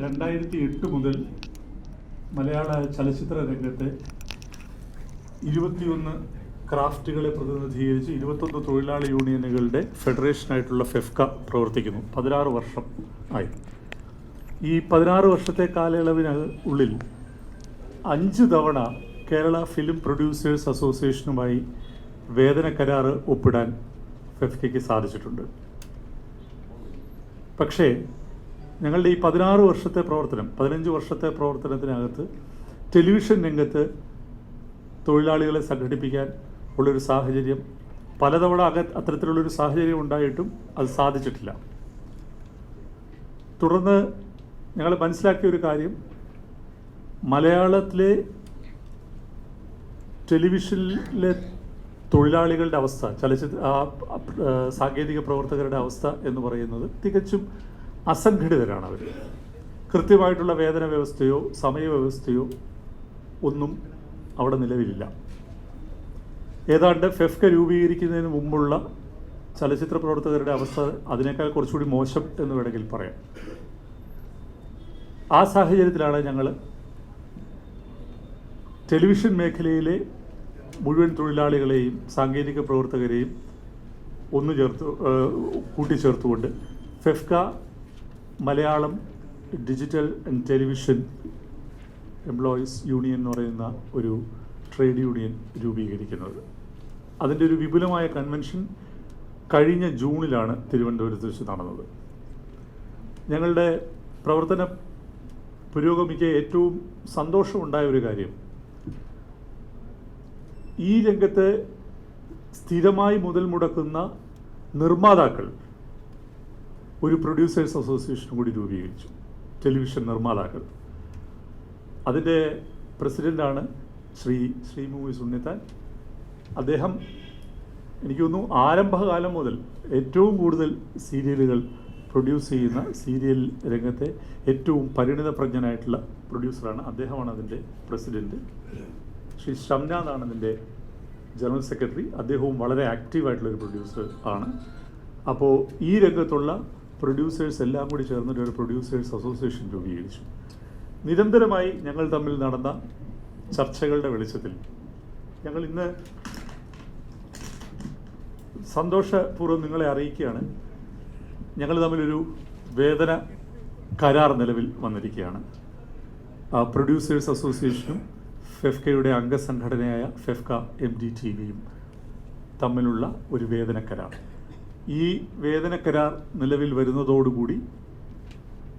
രണ്ടായിരത്തി എട്ട് മുതൽ മലയാള ചലച്ചിത്ര രംഗത്തെ ഇരുപത്തിയൊന്ന് ക്രാഫ്റ്റുകളെ പ്രതിനിധീകരിച്ച് ഇരുപത്തൊന്ന് തൊഴിലാളി യൂണിയനുകളുടെ ഫെഡറേഷനായിട്ടുള്ള ഫെഫ്ക പ്രവർത്തിക്കുന്നു. പതിനാറ് വർഷം ആയി. ഈ പതിനാറ് വർഷത്തെ കാലയളവിന് ഉള്ളിൽ അഞ്ച് തവണ കേരള ഫിലിം പ്രൊഡ്യൂസേഴ്സ് അസോസിയേഷനുമായി വേതന കരാറ് ഒപ്പിടാൻ ഫെഫ്കയ്ക്ക് സാധിച്ചിട്ടുണ്ട്. പക്ഷേ ഞങ്ങളുടെ ഈ പതിനാറ് വർഷത്തെ പ്രവർത്തനം പതിനഞ്ച് വർഷത്തെ പ്രവർത്തനത്തിനകത്ത് ടെലിവിഷൻ രംഗത്ത് തൊഴിലാളികളെ സംഘടിപ്പിക്കാൻ ഉള്ളൊരു സാഹചര്യം പലതവണ അക അത്തരത്തിലുള്ളൊരു സാഹചര്യം ഉണ്ടായിട്ടും അത് സാധിച്ചിട്ടില്ല. തുടർന്ന് ഞങ്ങൾ മനസ്സിലാക്കിയ ഒരു കാര്യം മലയാളത്തിലെ ടെലിവിഷനിലെ തൊഴിലാളികളുടെ അവസ്ഥ ചലച്ചിത്ര സാങ്കേതിക പ്രവർത്തകരുടെ അവസ്ഥ എന്ന് പറയുന്നത് തികച്ചും അസംഘടിതരാണ് അവർ കൃത്യമായിട്ടുള്ള വേതന വ്യവസ്ഥയോ സമയവ്യവസ്ഥയോ ഒന്നും അവിടെ നിലവിലില്ല. ഏതാണ്ട് ഫെഫ്ക രൂപീകരിക്കുന്നതിന് മുമ്പുള്ള ചലച്ചിത്ര പ്രവർത്തകരുടെ അവസ്ഥ അതിനേക്കാൾ കുറച്ചുകൂടി മോശം എന്ന് വേണമെങ്കിൽ പറയാം. ആ സാഹചര്യത്തിലാണ് ഞങ്ങൾ ടെലിവിഷൻ മേഖലയിലെ മുഴുവൻ തൊഴിലാളികളെയും സാങ്കേതിക പ്രവർത്തകരെയും ഒന്നു ചേർത്ത് കൂട്ടിച്ചേർത്തുകൊണ്ട് FEFKA Malayalam digital and television employees union എന്ന് പറയുന്ന ഒരു ട്രേഡ് യൂണിയൻ രൂപീകരിക്കുന്നത്. അതിന്റെ ഒരു വിപുലമായ കൺവെൻഷൻ കഴിഞ്ഞ ജൂണിലാണ് തിരുവനന്തപുരത്ത് വെച്ച് നടന്നത്. ഞങ്ങളുടെ പ്രവർത്തന പുരോഗമിക്ക് ഏറ്റവും സന്തോഷമുണ്ടായ ഒരു കാര്യം ഈ രംഗത്ത് സ്ഥിരമായി മുതൽ മുടക്കുന്ന നിർമ്മാതാക്കൾ ഒരു പ്രൊഡ്യൂസേഴ്സ് അസോസിയേഷനും കൂടി രൂപീകരിച്ചു. ടെലിവിഷൻ നിർമ്മാതാക്കൾ. അതിന്റെ പ്രസിഡന്റാണ് ശ്രീ ശ്രീ മൂവി സുണ്ണിത്താൻ അദ്ദേഹം എനിക്ക് തോന്നുന്നു ആരംഭകാലം മുതൽ ഏറ്റവും കൂടുതൽ സീരിയലുകൾ പ്രൊഡ്യൂസ് ചെയ്യുന്ന സീരിയൽ രംഗത്തെ ഏറ്റവും പരിണിത പരിണിതപ്രജ്ഞനായിട്ടുള്ള പ്രൊഡ്യൂസറാണ് അദ്ദേഹമാണ് അതിന്റെ പ്രസിഡന്റ് ശ്രീ ഷംനാഥാണ് അതിന്റെ ജനറൽ സെക്രട്ടറി. അദ്ദേഹവും വളരെ ആക്റ്റീവായിട്ടുള്ളൊരു പ്രൊഡ്യൂസർ ആണ്. അപ്പോൾ ഈ രംഗത്തുള്ള പ്രൊഡ്യൂസേഴ്സ് എല്ലാം കൂടി ചേർന്നിട്ട് ഒരു പ്രൊഡ്യൂസേഴ്സ് അസോസിയേഷൻ രൂപീകരിച്ചു. നിരന്തരമായി ഞങ്ങൾ തമ്മിൽ നടന്ന ചർച്ചകളുടെ വെളിച്ചത്തിൽ ഞങ്ങൾ ഇന്ന് സന്തോഷപൂർവം നിങ്ങളെ അറിയിക്കുകയാണ്. ഞങ്ങൾ തമ്മിലൊരു വേതന കരാർ നിലവിൽ വന്നിരിക്കുകയാണ്. പ്രൊഡ്യൂസേഴ്സ് അസോസിയേഷനും ഫെഫ്കയുടെ അംഗസംഘടനയായ ഫെഫ്ക എം ഡി ടി വിയും തമ്മിലുള്ള ഒരു വേതന കരാർ. ഈ വേതന കരാർ നിലവിൽ വരുന്നതോടുകൂടി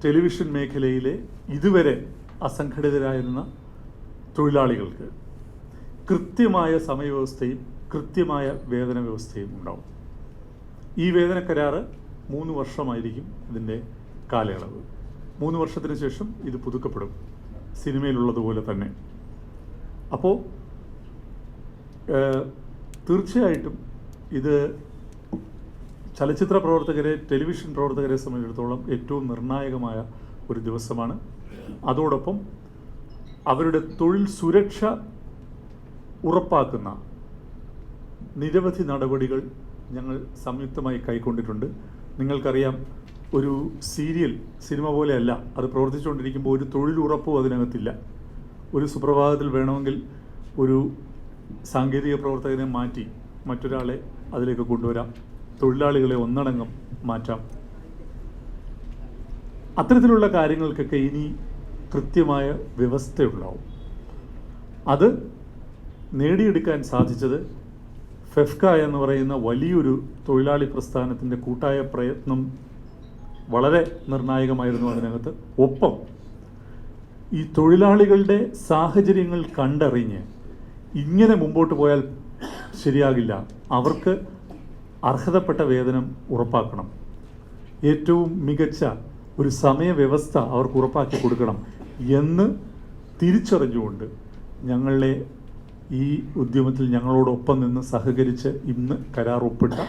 ടെലിവിഷൻ മേഖലയിലെ ഇതുവരെ അസംഘടിതരായിരുന്ന തൊഴിലാളികൾക്ക് കൃത്യമായ സമയവ്യവസ്ഥയും കൃത്യമായ വേതന വ്യവസ്ഥയും ഉണ്ടാവും. ഈ വേതന കരാറ് മൂന്ന് വർഷമായിരിക്കും ഇതിന്റെ കാലയളവ്. മൂന്ന് വർഷത്തിന് ശേഷം ഇത് പുതുക്കപ്പെടും. സിനിമയിലുള്ളതുപോലെ തന്നെ. അപ്പോൾ തീർച്ചയായിട്ടും ഇത് ചലച്ചിത്ര പ്രവർത്തകരെ ടെലിവിഷൻ പ്രവർത്തകരെ സംബന്ധിച്ചിടത്തോളം ഏറ്റവും നിർണായകമായ ഒരു ദിവസമാണ്. അതോടൊപ്പം അവരുടെ തൊഴിൽ സുരക്ഷ ഉറപ്പാക്കുന്ന നിരവധി നടപടികൾ ഞങ്ങൾ സംയുക്തമായി കൈക്കൊണ്ടിട്ടുണ്ട്. നിങ്ങൾക്കറിയാം ഒരു സീരിയൽ സിനിമ പോലെയല്ല അത് പ്രവർത്തിച്ചുകൊണ്ടിരിക്കുമ്പോൾ ഒരു തൊഴിലുറപ്പും അതിനകത്തില്ല. ഒരു സുപ്രഭാതത്തിൽ വേണമെങ്കിൽ ഒരു സാങ്കേതിക പ്രവർത്തകനെ മാറ്റി മറ്റൊരാളെ അതിലേക്ക് കൊണ്ടുവരാം. തൊഴിലാളികളെ ഒന്നടങ്കം മാറ്റാം. അത്തരത്തിലുള്ള കാര്യങ്ങൾക്കൊക്കെ ഇനി കൃത്യമായ വ്യവസ്ഥയുണ്ടാവും. അത് നേടിയെടുക്കാൻ സാധിച്ചത് ഫെഫ്ക എന്ന് പറയുന്ന വലിയൊരു തൊഴിലാളി പ്രസ്ഥാനത്തിന്റെ കൂട്ടായ പ്രയത്നം വളരെ നിർണായകമായിരുന്നു അതിനകത്ത്. ഒപ്പം ഈ തൊഴിലാളികളുടെ സാഹചര്യങ്ങൾ കണ്ടറിഞ്ഞ് ഇങ്ങനെ മുമ്പോട്ട് പോയാൽ ശരിയാകില്ല. അവർക്ക് അർഹതപ്പെട്ട വേതനം ഉറപ്പാക്കണം. ഏറ്റവും മികച്ച ഒരു സമയവ്യവസ്ഥ അവർക്ക് ഉറപ്പാക്കി കൊടുക്കണം എന്ന് തിരിച്ചറിഞ്ഞുകൊണ്ട് ഞങ്ങളെ ഈ ഉദ്യമത്തിൽ ഞങ്ങളോടൊപ്പം നിന്ന് സഹകരിച്ച് ഇന്ന് കരാർ ഒപ്പിട്ട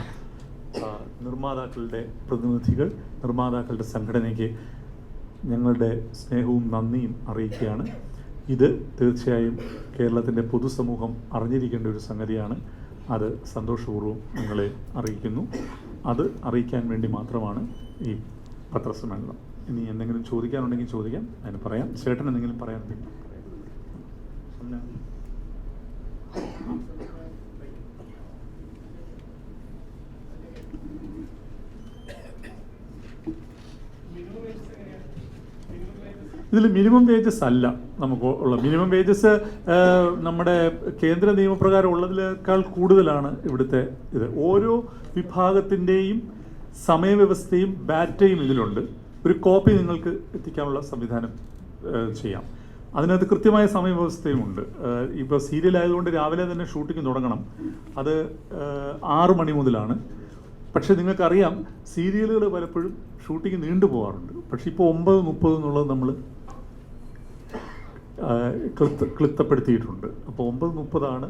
നിർമ്മാതാക്കളുടെ പ്രതിനിധികൾ നിർമ്മാതാക്കളുടെ സംഘടനയ്ക്ക് ഞങ്ങളുടെ സ്നേഹവും നന്ദിയും അറിയിക്കുകയാണ്. ഇത് തീർച്ചയായും കേരളത്തിന്റെ പൊതുസമൂഹം അറിഞ്ഞിരിക്കേണ്ട ഒരു സംഗതിയാണ്. അത് സന്തോഷപൂർവം നിങ്ങളെ അറിയിക്കുന്നു. അത് അറിയിക്കാൻ വേണ്ടി മാത്രമാണ് ഈ പത്രസമ്മേളനം. ഇനി എന്തെങ്കിലും ചോദിക്കാനുണ്ടെങ്കിൽ ചോദിക്കാം അതിന് പറയാം. ചേട്ടൻ എന്തെങ്കിലും പറയാനുണ്ടെങ്കിൽ ഇതിൽ മിനിമം വേജസ് അല്ല നമുക്ക് ഉള്ള മിനിമം വേജസ് നമ്മുടെ കേന്ദ്ര നിയമപ്രകാരം ഉള്ളതിനേക്കാൾ കൂടുതലാണ് ഇവിടുത്തെ ഇത്. ഓരോ വിഭാഗത്തിന്റെയും സമയവ്യവസ്ഥയും ബാറ്റയും ഇതിലുണ്ട്. ഒരു കോപ്പി നിങ്ങൾക്ക് എത്തിക്കാനുള്ള സംവിധാനം ചെയ്യാം. അതിനകത്ത് കൃത്യമായ സമയവ്യവസ്ഥയും ഉണ്ട്. ഇപ്പോൾ സീരിയൽ ആയതുകൊണ്ട് രാവിലെ തന്നെ ഷൂട്ടിംഗ് തുടങ്ങണം. അത് ആറ് മണി മുതലാണ്. പക്ഷെ നിങ്ങൾക്കറിയാം സീരിയലുകൾ പലപ്പോഴും ഷൂട്ടിംഗ് നീണ്ടു പോകാറുണ്ട് പക്ഷേ ഇപ്പോൾ ഒമ്പത് മുപ്പത് എന്നുള്ളത് നമ്മൾ ക്ലിപ്ത ക്ലിത്തപ്പെടുത്തിയിട്ടുണ്ട് അപ്പോൾ ഒമ്പത് മുപ്പതാണ്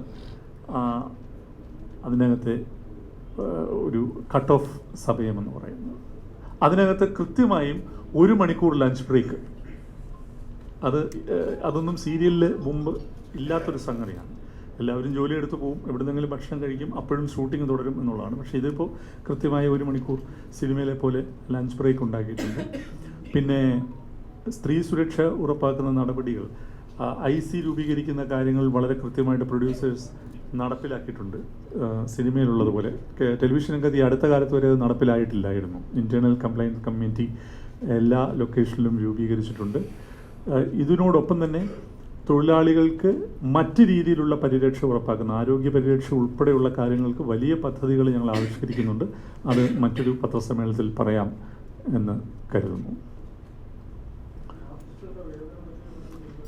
അതിനകത്തെ ഒരു കട്ട് ഓഫ് സമയമെന്ന് പറയുന്നത്. അതിനകത്ത് കൃത്യമായും ഒരു മണിക്കൂർ ലഞ്ച് ബ്രേക്ക്. അത് അതൊന്നും സീരിയലിൽ മുമ്പ് ഇല്ലാത്തൊരു സംഗതിയാണ്. എല്ലാവരും ജോലിയെടുത്ത് പോകും എവിടുന്നെങ്കിലും ഭക്ഷണം കഴിക്കും അപ്പോഴും ഷൂട്ടിംഗ് തുടരും എന്നുള്ളതാണ്. പക്ഷേ ഇതിപ്പോൾ കൃത്യമായ ഒരു മണിക്കൂർ സിനിമയിലെ പോലെ ലഞ്ച് ബ്രേക്ക് ഉണ്ടാക്കിയിട്ടുണ്ട്. പിന്നെ സ്ത്രീ സുരക്ഷ ഉറപ്പാക്കുന്ന നടപടികൾ ഐ സി രൂപീകരിക്കുന്ന കാര്യങ്ങൾ വളരെ കൃത്യമായിട്ട് പ്രൊഡ്യൂസേഴ്സ് നടപ്പിലാക്കിയിട്ടുണ്ട്. സിനിമയിലുള്ളതുപോലെ. ടെലിവിഷൻ രംഗത്ത് ഈ അടുത്ത കാലത്ത് വരെ അത് നടപ്പിലായിട്ടില്ലായിരുന്നു. ഇന്റേണൽ കംപ്ലൈന്റ് കമ്മിറ്റി എല്ലാ ലൊക്കേഷനിലും രൂപീകരിച്ചിട്ടുണ്ട്. ഇതിനോടൊപ്പം തന്നെ തൊഴിലാളികൾക്ക് മറ്റ് രീതിയിലുള്ള പരിരക്ഷ ഉറപ്പാക്കുന്ന. ആരോഗ്യ പരിരക്ഷ ഉൾപ്പെടെയുള്ള കാര്യങ്ങൾക്ക് വലിയ പദ്ധതികൾ ഞങ്ങൾ ആവിഷ്കരിക്കുന്നുണ്ട്. അത് മറ്റൊരു പത്രസമ്മേളനത്തിൽ പറയാം എന്ന് കരുതുന്നു.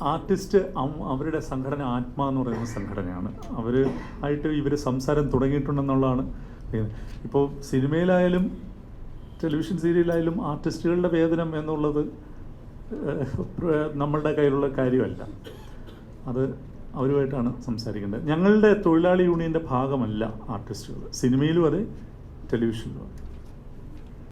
ആർട്ടിസ്റ്റ് അവരുടെ സംഘടന ആത്മാ എന്ന് പറയുന്ന സംഘടനയാണ്. അവർ ആയിട്ട് ഇവർ സംസാരം തുടങ്ങിയിട്ടുണ്ടെന്നുള്ളതാണ് ഇപ്പോൾ സിനിമയിലായാലും ടെലിവിഷൻ സീരിയലായാലും ആർട്ടിസ്റ്റുകളുടെ വേതനം എന്നുള്ളത് നമ്മളുടെ കയ്യിലുള്ള കാര്യമല്ല. അത് അവരുമായിട്ടാണ് സംസാരിക്കേണ്ടത്. ഞങ്ങളുടെ തൊഴിലാളി യൂണിയന്റെ ഭാഗമല്ല ആർട്ടിസ്റ്റുകൾ. സിനിമയിലും അതെ ടെലിവിഷനിലും അതെ.